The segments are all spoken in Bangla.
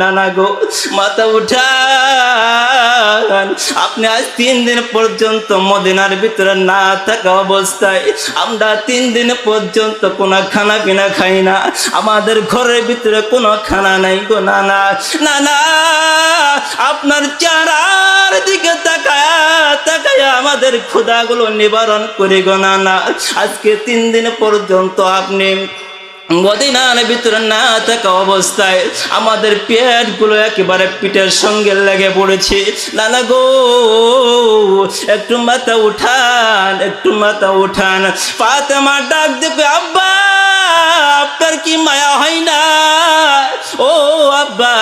না না গো মাথা উঠান। আপনি আজ তিন দিন পর্যন্ত মদিনার ভিতরে না থাকা অবস্থায়, আমরা তিন দিন পর্যন্ত কোনো খানা পিনা খাই না। আমাদের ঘরের ভিতরে কোনো খানা নাই গো না না আপনার চারার দিকে তাকায়া তাকায়া আমাদের ক্ষুদাগুলো নিবারণ করে গো না না আজকে তিন দিন পর্যন্ত আপনি মদিনার ভিতরে না থাকা অবস্থায় আমাদের পেটগুলো একেবারে পিঠের সঙ্গে লেগে পড়েছে। নানা গো, একটু মাথা উঠান, একটু মাথা উঠান। ফাতেমা ডাক দেবে, আব্বা, আপনার কি মায়া হয় না? ও আব্বা,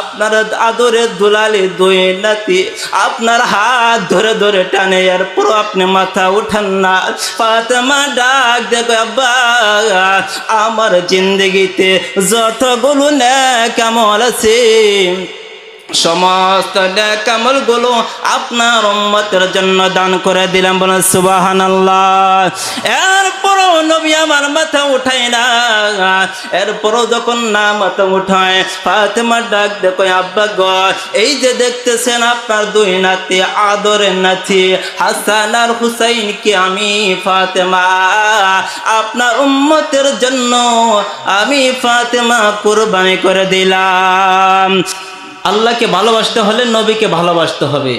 আপনার আদরের দুলালি দুই নাতি, আপনার হাত ধরে ধরে টানে এরপর আপনি মাথা উঠান না। ফাতেমা ডাক দেখো আব্বা আমার জিন্দগিতে যতগুলো না কেমন আছে সমস্ত কামলগুলো আপনার উম্মতের জন্য দান করে দিলাম, বলেন সুবাহান এরপরও নবী আমার মাথা উঠাই না। এরপরও যখন না মাথা উঠায়, ফাতেমা ডাক দেখো, আব্বা গ, এই যে দেখতেছেন আপনার দুই নাতি, আদরের নাতি, হাসান আর হুসাইন কি আমি, ফাতেমা? আপনার উম্মতের জন্য আমি ফাতেমা কোরবানি করে দিলাম। আল্লাহকে ভালোবাসতে হলে নবীকে ভালোবাসতে হবে।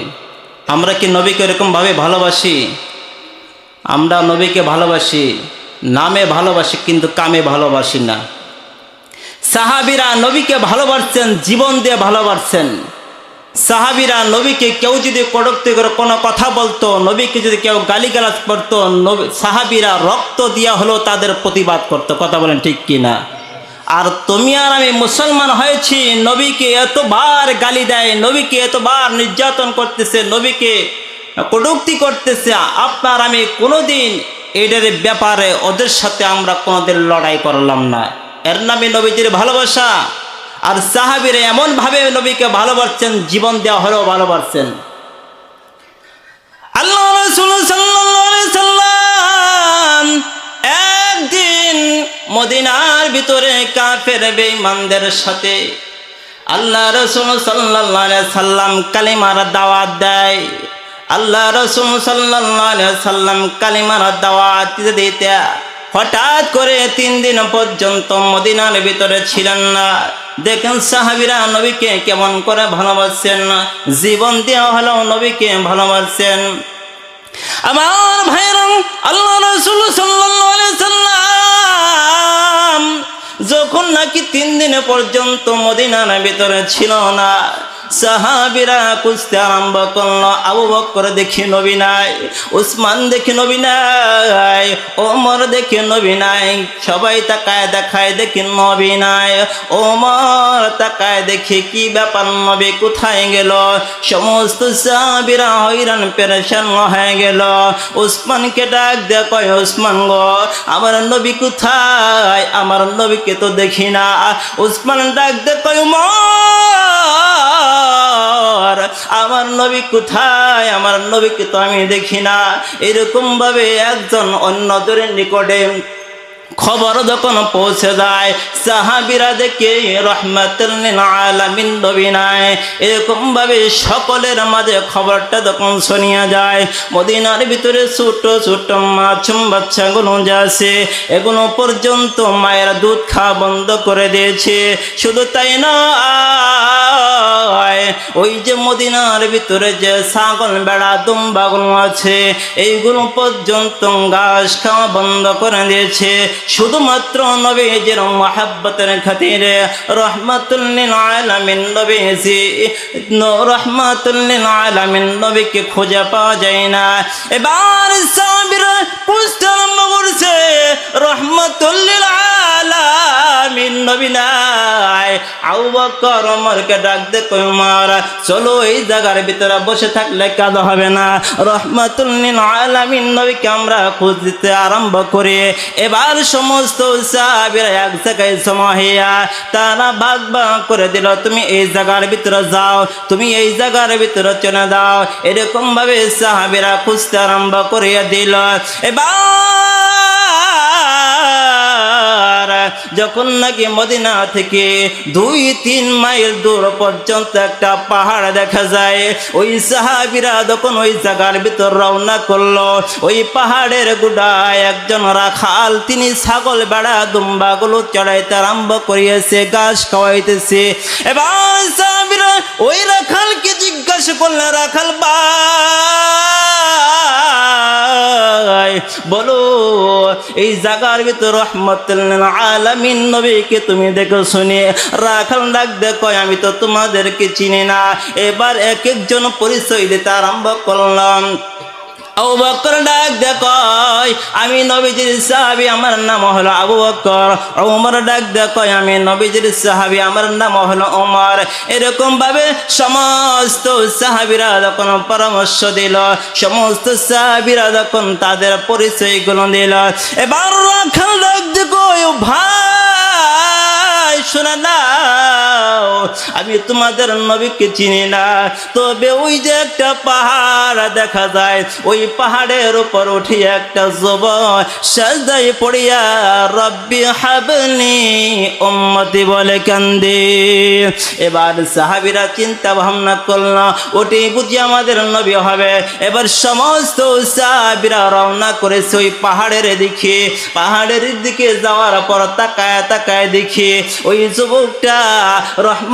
আমরা কি নবীকে এরকমভাবে ভালোবাসি? আমরা নবীকে ভালোবাসি, নামে ভালোবাসি কিন্তু কামে ভালোবাসি না। সাহাবিরা নবীকে ভালোবাসছেন, জীবন দিয়ে ভালোবাসছেন। সাহাবিরা নবীকে কেউ যদি কটুক্তি করে কোনো কথা বলতো, নবীকে যদি কেউ গালিগালাজ করতো সাহাবিরা রক্ত দিয়া হলেও তাদের প্রতিবাদ করতো। কথা বলেন ঠিক কি না আর তুমি আর আমি মুসলমান হয়েছি, নবীকে এতবার গালি দেয়, নবীকে এতবার নির্যাতন করতেছে, নবীকে কটুক্তি করতেছে। আপনার আমি কোনোদিন এটার ব্যাপারে ওদের সাথে আমরা কোনোদিন লড়াই করলাম না। এর নামে নবীজির ভালোবাসা। আর সাহাবিরে এমনভাবে নবীকে ভালোবাসছেন, জীবন দেওয়া হলেও ভালোবাসছেন। আল্লাহ একদিন মদিনার ভিতরে কাফের বেঈমানদের সাথে আল্লাহ রসুল আলাইহি সাল্লাম কালিমার দাওয়াত দেয়। আল্লাহ রসুল আলাইহি সাল্লাম কালিমার দাওয়াত দিতে হঠাৎ করে তিন দিন পর্যন্ত মদিনার ভিতরে ছিলেন না। দেখেন সাহাবিরা নবীকে কেমন করে ভালোবাসছেন জীবন দেওয়া হলো নবীকে ভালোবাসছেন। আমার ভাইরা আল্লাহ রসুল আলাইহি সাল্লাম যখন নাকি তিন দিন পর্যন্ত মদিনার ভিতরে ছিল না সাহাবিরা খুঁজতে আরম্ভ করল, আবু বক্কর দেখি নবী নাই, উসমান দেখি নবী নাই, ওমর দেখি নবী নাই, সবাই তাকায় দেখায় দেখি নবী নাই, ওমর তাকায় দেখি কি ব্যাপার নবী কোথায় গেল? সমস্ত সাহাবিরা হইরান পেরেশান হয়ে গেল। উসমানকে ডাক দে কয়, উসমান গো, আমার নবী কোথায়? আমার নবীকে তো দেখি না। উসমান ডাক দে কয়, উমর আমার নবী কোথায়? আমার নবীকে তো আমি দেখি না। এরকম ভাবে একজন অন্যদের নিকটে খবর যখন পৌঁছে যায়, সাহাবিরা দেখে রহমাতুল্লিল আলামিন নবী নাই। এরকম ভাবে সকলের মাঝে খবরটা যখন শুনিয়া যায়, মদিনার ভিতরে ছোট ছোট মাছুম বাচ্চাগুলো যাচ্ছে এগুলো পর্যন্ত মায়ের দুধ খাওয়া বন্ধ করে দিয়েছে। শুধু তাই না ওই যে মদিনার ভিতরে যে ছাগল, বেড়া, দুম্বাগুলো আছে, এইগুলো পর্যন্ত ঘাস খাওয়া বন্ধ করে দিয়েছে। শুধুমাত্র নবীজির মহাব্বতের খাতিরে রহমাতুল্লিন আলামিন নবীজি রহমাতুল্লিন আলামিন নবীকে খুঁজে পাওয়া যায় না। এবার সাবির পুষতে আরম্ভ করছে, রহমাতুল্লিল আলামিন নবী এবার সমস্ত সাহাবীরা এক জায়গায় জমা তারা ভাগ ভাগ করে দিল, তুমি এই জায়গার ভিতরে যাও, তুমি এই জায়গার ভিতরে চলে দাও এরকম ভাবে সাহাবীরা খুঁজতে আরম্ভ করিয়া দিল। এবার এবার যখন নাকি মদিনা থেকে দুই, তিন মাইল দূর পর্যন্ত একটা পাহাড় দেখা যায়, ওই সাহাবিরা যখন ওই জায়গার ভিতর রওনা করল, ওই পাহাড়ের গুড়ায় একজন রাখাল, তিনি ছাগল, বেড়া, দুম্বাগুলো চড়াইতে আরম্ভ করিয়েছে, ঘাস খাওয়াইতেছে। এবার সাহাবিরা ওই রাখালকে জিজ্ঞাসা করলে রাখাল বা বলো, এই তুমি দেখো শুনে দেখো, আমি তো তোমাদেরকে চিনি না। এবার এক একজন পরিচয় দিতে আরম্ভ করলাম। আবু বকর ডাক দেখয় আমি নবীজির সাহাবি, আমার নাম হলো আবু বকর। ওমর ডাক দেখয় আমি নবীজির সাহাবি, আমার নাম হলো ওমর। এরকম ভাবে সমস্ত সাহাবিরা যখন পরামর্শ দিল, সমস্ত সাহাবিরা যখন তাদের পরিচয়গুলো দিল, এবার রাখাল ডাক দেখো ভাই, শোনা নাও আমি তোমাদের নবীকে চিনি না। তবে ওই যে একটা পাহাড় দেখা যায়, ওই পাহাড়ের উপর উঠে একটা জব সাজদাই পড়িয়া, রব্বি হাবনি উম্মতি বলে কান্দে। এবার সাহাবিরা চিন্তা ভাবনা করল, ওটি বুঝি আমাদের নবী হবে? এবার সমস্ত সাহাবিরা রওনা করেছে ওই পাহাড়ের দিকে। পাহাড়ের দিকে যাওয়ার পর তাকায় তাকায় দেখি ওই যুবকটা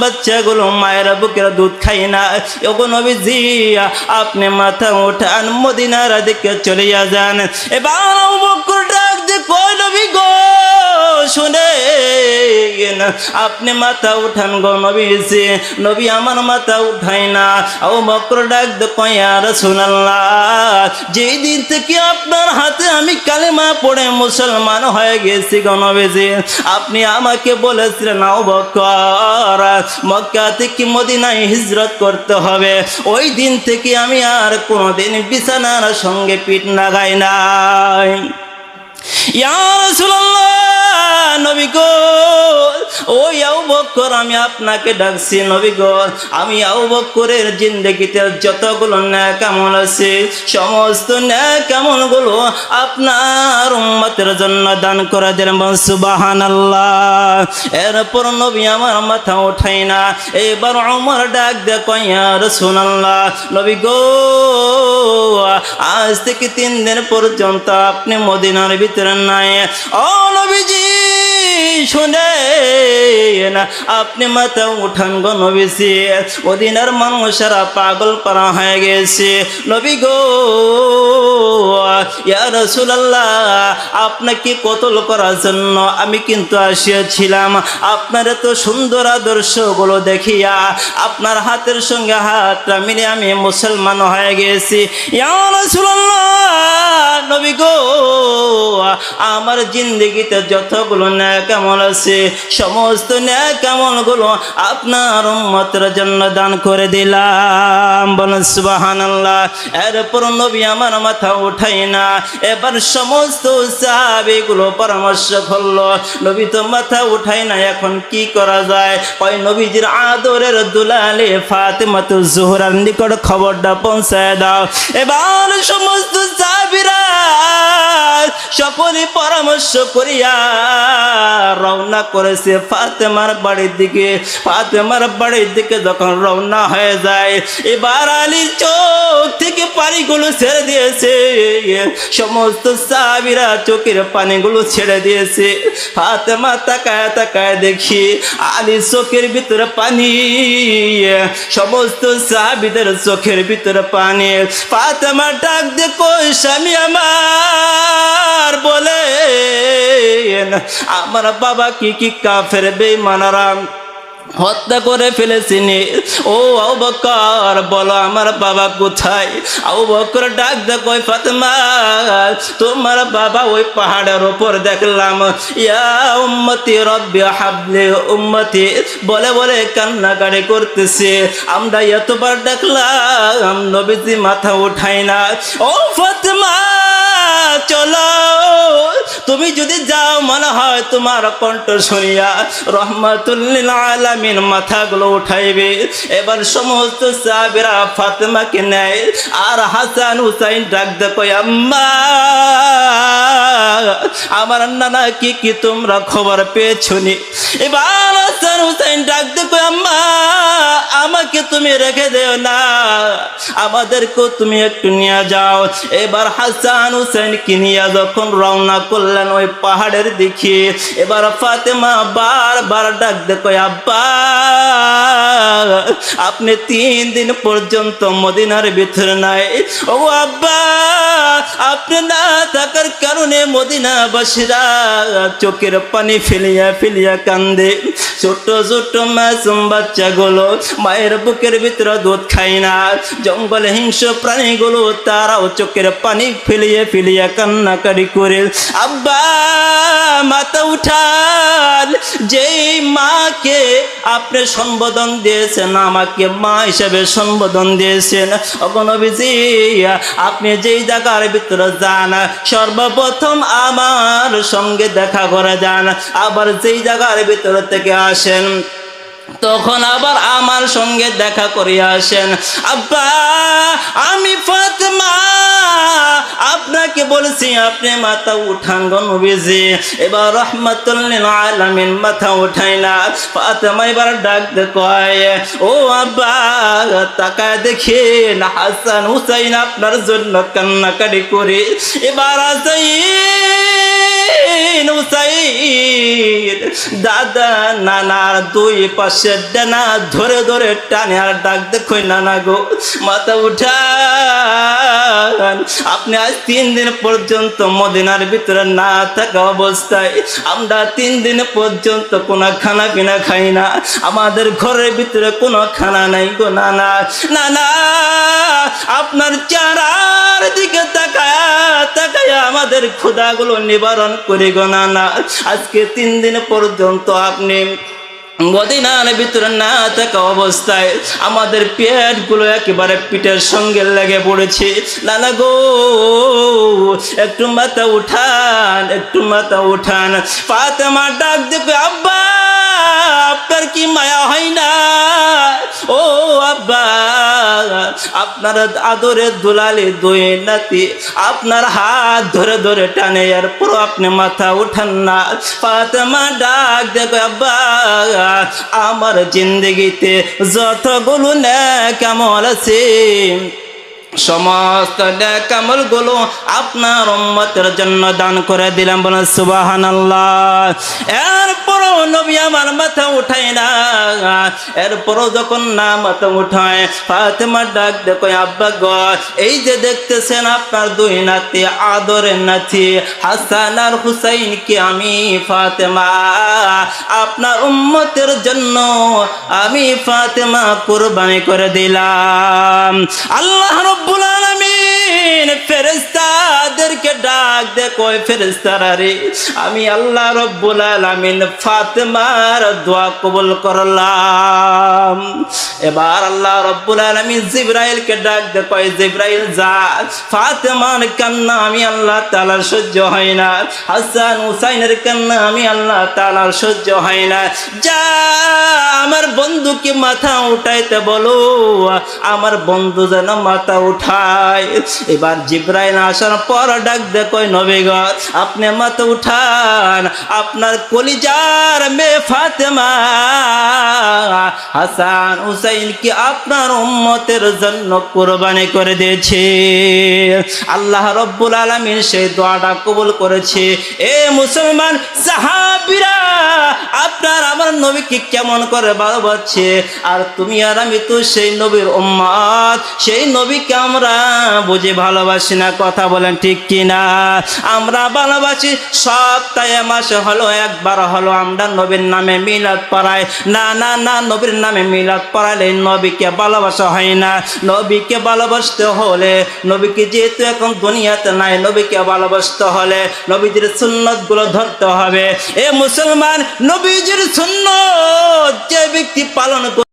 বাচ্চাগুলো মায়ের বুকের দুধ খাই না। ওগো নবীজি, আপনি মাথা উঠান, মদিনার দিকে চলিয়া যান। এবার যে নবী গো? শুনে আপনি মাথা উঠান গো নবীজি। নবী আমার মাথা উঠাই না। ও বক্র ডাক দে কয়া রসুল্লাহ যেই দিন থেকে আপনার হাতে আমি কালেমা পড়ে মুসলমান হয়ে গেছি গো নবীজি। আপনি আমাকে বলেছিলেন ও বকর মক্কা থেকে মদিনায় হিজরত করতে হবে? ওই দিন থেকে আমি আর কোনোদিন বিছানার সঙ্গে পিঠ লাগাই নাই। নবী গো। ও আউ আমি আপনাকে ডাকছি, নবী গো। আমি আউ বক্করের জিন্দগিতে যতগুলো ন্যাক আমল আছে, সমস্ত ন্যাক আমলগুলো আপনার উম্মতের জন্য দান করে দিলেন সুবহানাল্লাহ। এরপর নবী আমার মাথা উঠাই না। এবার আমার ডাক দেখো ইয়া রাসূলুল্লাহ, নবী গো, আজ থেকে তিন দিন পর্যন্ত আপনি মদিনার ভিতরে নাই ও নবীজি শুনে না, আপনি মাথা উঠান গো নবীজি। মদিনার মানুষেরা পাগল পারা হয়ে গেছে। নবী গো, ইয়া রাসূলুল্লাহ, আপনাকে কতল করার জন্য আমি কিন্তু আসিয়াছিলাম। আপনার এত সুন্দর আদর্শগুলো দেখিয়া আপনার হাতের সঙ্গে হাতটা মিলে আমি মুসলমান হয়ে গেছি। ইয়া নবী গো, আমার জিন্দগিতে যতগুলো ন্যাক আমল আছে? সমস্ত ন্যাক আমলগুলো আপনার উম্মতের জন্য দান করে দিলাম। বলেন, সুবহানাল্লাহ। এরপর নবী আমার মাথা উঠাই না। এবার সমস্ত সাহাবিগুলো পরামর্শ করল, নবী তো মাথা উঠাই না, এখন কি করা যায়? ওই নবীজির আদরের দুলালে ফাতেমাতু জোহরার নিকট খবরটা পৌঁছায় দাও। এবার সমস্ত সাহাবিরা সকলে পরামর্শ করিয়া রওনা করেছে ফাতেমার বাড়ির দিকে। ফাতেমার বাড়ির দিকে যখন রওনা হয়ে যায়, এবার আলীর চোখ থেকে পানিগুলো ছেড়ে দিয়েছে। সমস্ত সাহাবিরা চোখের পানিগুলো ছেড়ে দিয়েছে। ফাতেমা তাকায় তাকায় দেখি আলীর চোখের ভিতরে পানি। সমস্ত সাহাবিদের চোখের ভিতরে পানি। ফাতেমা ডাক দেখো স্বামী আমার, বলে, আমার বাবা কি কি কাফের বেমানারাম হত্যা করে ফেলেছিনি ও আউ বকর, বলো আমার বাবা কোথায়? আউ বকর ডাক দেখো ফাতেমা, তোমার বাবা ওই পাহাড়ের ওপর দেখলাম। ইয়া উম্মতি রব্বি হাবলি উম্মতি, বলে বলে কান্নাকাড়ি করতেছে। আমরা এতবার ডাকলাম নবীজি মাথা উঠাই না। ও ফাতেমা, চলো। তুমি যদি যাও, মনে হয় তোমার কণ্ঠ শুনিয়া রহমাতুল্লিল আলামিন মাথাগুলো উঠাইবে। এবার সমস্ত সাবিরা ফাতেমাকে নেয় আর হাসান হুসাইন ডাক দেখো আম্মা, আমার নানা কি কি তোমরা খবর পেয়েছ নি এবার হাসান হুসাইন ডাক দেখো আম্মা, আমাকে তুমি রেখে দেও না, আমাদেরকেও তুমি একটু নিয়ে যাও। এবার হাসান হুসেনকে নিয়ে যখন রওনা করলেন ওই পাহাড়ের দিকে। এবার ফাতেমা বারবার ডাক, দেখো আব্বা, আপনি তিন দিন পর্যন্ত মদিনার ভিতরে নাই। ও আব্বা, আপনি না থাকার কারণে মদিনা মদিনাবাসীরা চোখের পানি ফেলিয়া ফেলিয়া কান্দে। ছোট ছোট মাসুম বাচ্চাগুলো মায়ের বুকের ভিতরে দুধ খায় না। জঙ্গলে হিংস্র প্রাণীগুলো তারাও চোখের পানি ফেলিয়ে ফেলিয়া কান্নাকারি করে। আব্বা, মাথা উঠান, যেই মাকে আপনি সম্বোধন দিয়েছেন, আমাকে মা হিসেবে সম্বোধন দিয়েছেন। অগণবিজি আপনি যেই জায়গার ভিতরে যান, সর্বপ্রথম আমার সঙ্গে দেখা করে যান। আবার যেই জায়গার ভিতরে থেকে আসেন। তখন আবার আমার সঙ্গে দেখা করিয়া আসেন। আব্বা, আমি ফাতেমা, আপনাকে বলছি, আপনি মাথা উঠান গনবিজি এবার রহমাতুল্লিল আলামিন মাথা উঠাই না। ফাতেমা এবার ডাক কয়, ও আব্বা, তাকায় দেখেন, হাসান হুসাইন আপনার জন্য কান্নাকাটি করে। এবার আসাইন দাদা, নানার দুই পাশে ডানা ধরে ধরে টানে, আর ডাক দেখো নানা গো, মাথা উঠান। আপনি আজ তিন দিন পর্যন্ত মদিনার ভিতরে না থাকা অবস্থায়, আমরা তিন দিন পর্যন্ত কোনো খানা পিনা খাই না। আমাদের ঘরের ভিতরে কোনো খানা নাই গো নানা। নানা, আপনার চারার দিকে তাকায়া তাকায়া আমাদের ক্ষুদাগুলো নিবারণ করে গো নানা। আজকে তিন দিন পর্যন্ত আপনি মদিনার ভিতরে না থাকা অবস্থায় আমাদের পেটগুলো একেবারে পিঠের সঙ্গে লেগে পড়েছে। নানা গো, একটু মাথা উঠান, একটু মাথা উঠান। ফাতেমা ডাক দেবে আব্বা, আপনার কি মায়া হয় না? ও আব্বা, আপনার আদরের দুলালি, দুই নাতি, আপনার হাত ধরে ধরে টানে এরপর আপনি মাথা উঠান না। ফাতেমা ডাক দেখো, আব্বা আমার জিন্দগিতে যতগুলো ন্যাক আমল আছে সমস্ত কামলগুলো আপনার উম্মতের জন্য দান করে দিলাম, বলেন সুবাহান এরপরও নবী আমার মাথা উঠাই না। এরপরও যখন না মাথা উঠায়, ফাতেমা ডাক দেখো, আব্বা গ, এই যে দেখতেছেন আপনার দুই নাতি, আদরের নাতি, হাসান আর হুসাইন কি আমি, ফাতেমা? আপনার উম্মতের জন্য আমি ফাতেমা কুরবানি করে দিলাম। আল্লাহ রব্বুল আলামিন ফেরেশতাদেরকে ডাক দে, কয় ফেরেশতারা রে? আমি আল্লাহ রব্বুল আলামিন ফাতেমার দোয়া কবুল করলাম। এবার আল্লাহ রব্বুল আলামিন জিব্রাইলকে ডাক দে, কয় জিব্রাইল যা। ফাতেমার কান্না আমি আল্লাহ তাআলার সহ্য হয় না। হাসান হুসাইনের কান্না আমি আল্লাহ তাআলার সহ্য হয় না। যা, আমার বন্ধুকে মাথা উঠাইতে বলো, আমার বন্ধু যেন মাথা উঠায়। এবার জিব্রাইল আসার পর ডাক দে কই নবীগর আপনি মাথা উঠান। আপনার কলিজার মে ফাতেমা। হাসান হুসাইনকে আপনার উম্মতের জন্য কোরবানি করে দিয়েছে? আল্লাহ রব্বুল আলমিন সেই দোয়াটা কবুল করেছে। এ মুসলমান সাহাবিরা, আপনার আমার নবীকে কেমন করে ভালোবাসছে? আর তুমি আর আমি তো সেই নবীর উম্মাদ সেই নবীকে আমরা বুঝে ভালোবাসি না, কথা বলেন ঠিক কিনা? আমরা ভালোবাসি, সপ্তাহে, মাসে হলো, একবার হলো, আমরা নবীর নামে মিলাদ পড়াই। না না না, নবীর নামে মিলাদ পড়াইলে নবীকে ভালোবাসা হয় না। নবীকে ভালোবাসতে হলে, নবীকে যেহেতু এখন দুনিয়াতে নাই, নবীকে ভালোবাসতে হলে নবীজির সুন্নতগুলো ধরতে হবে। এ মুসলমান, নবীজির সুন্নত যে ব্যক্তি পালন করে